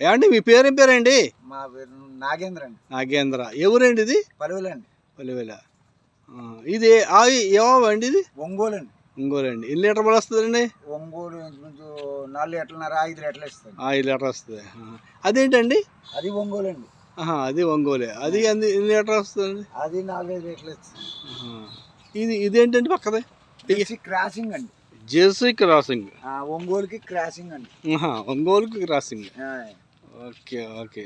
ఏమండి మీ పేరేం పేరండి? మా పేరు నాగేంద్ర అండి. నాగేంద్ర. ఎవరండి ఇది? పలువులండి పలివెల. ఇది ఆవి ఏవండి ఇది? ఒంగోలు అండి. ఇంకోరండి ఎన్ని లీటర్ పాలు వస్తుందండి ఒంగోలు నాలుగు లీటర్లన్నర ఐదు లీటర్లు ఇస్తుంది ఐదు లీటర్ వస్తుంది. అదేంటండి? అది ఒంగోలు అండి. అది ఒంగోలే. అది ఎన్ని లీటర్ వస్తుందండి? అది నాలుగైదు లీటర్లు ఇస్తుంది. ఆహా. ఇది ఇదేంటండి పక్కదే? క్రాసింగ్ అండి. Jersey crossing. ఒంగోలుకి క్రాసింగ్ అండి. ఒంగోలుకి క్రాసింగ్. Okay okay.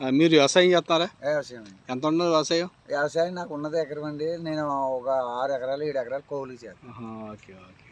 మీరు వ్యవసాయం చేస్తున్నారా? వ్యవసాయం ఎంత ఉన్నది వ్యవసాయం? వ్యవసాయం నాకు ఉన్నది ఎకరం అండి. నేను ఒక ఆరు ఎకరాలు ఏడు ఎకరాలు కౌలు చేస్తాను. Okay okay.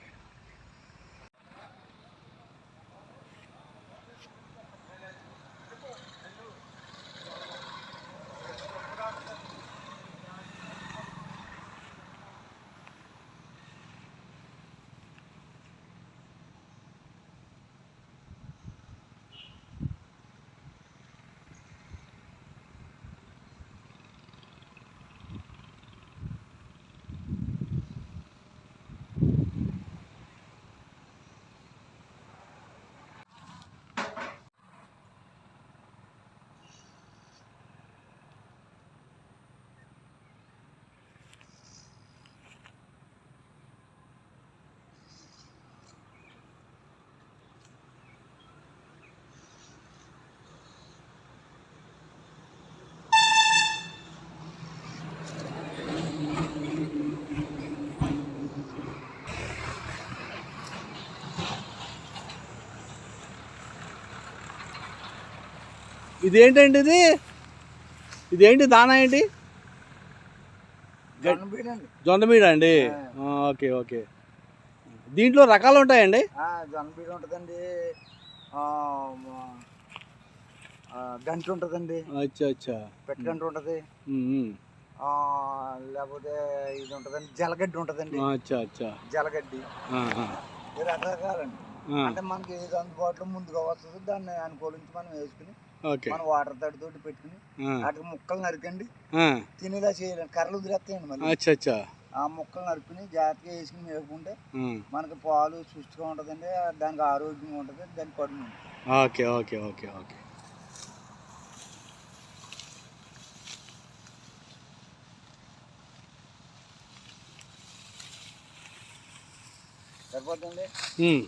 ఇదేంటండి ఇది? ఇదేంటి దానా ఏంటి? జొన్నమీడ అండి ఓకే ఓకే. దీంట్లో రకాలు ఉంటాయండి? జొన్నబీడ ఉంటుందండి. గంట ఉంటుందండి. అచ్చా అచ్చా. పెట్టగంట ఉంటుంది. లేకపోతే ఇది ఉంటుందండి జలగడ్డి ఉంటుందండి. అచ్చా అచ్చా. జలగడ్డి. రకరకాలండి. అంటే మనకి ఏది అందుబాటులో ముందుగా వస్తుందో దాన్ని అనుకూలించి మనం వేసుకుని మనం వాటర్ తడితోటి పెట్టుకుని ఆ, వాటికి ముక్కలు నరకండి. తినేలా చేయాలండి కర్రలు ఉదిరేస్తాయండి మళ్ళీ. ఆ ముక్కలు నరుకుని జాగ్రత్తగా వేసుకుని మేపుకుంటే మనకి పాలు సుష్టిగా ఉంటుందండి. దానికి ఆరోగ్యంగా ఉంటుంది. దానికి ఉంటుంది ఓకే ఓకే ఓకే ఓకే. సరిపోతుంది ఉమ్,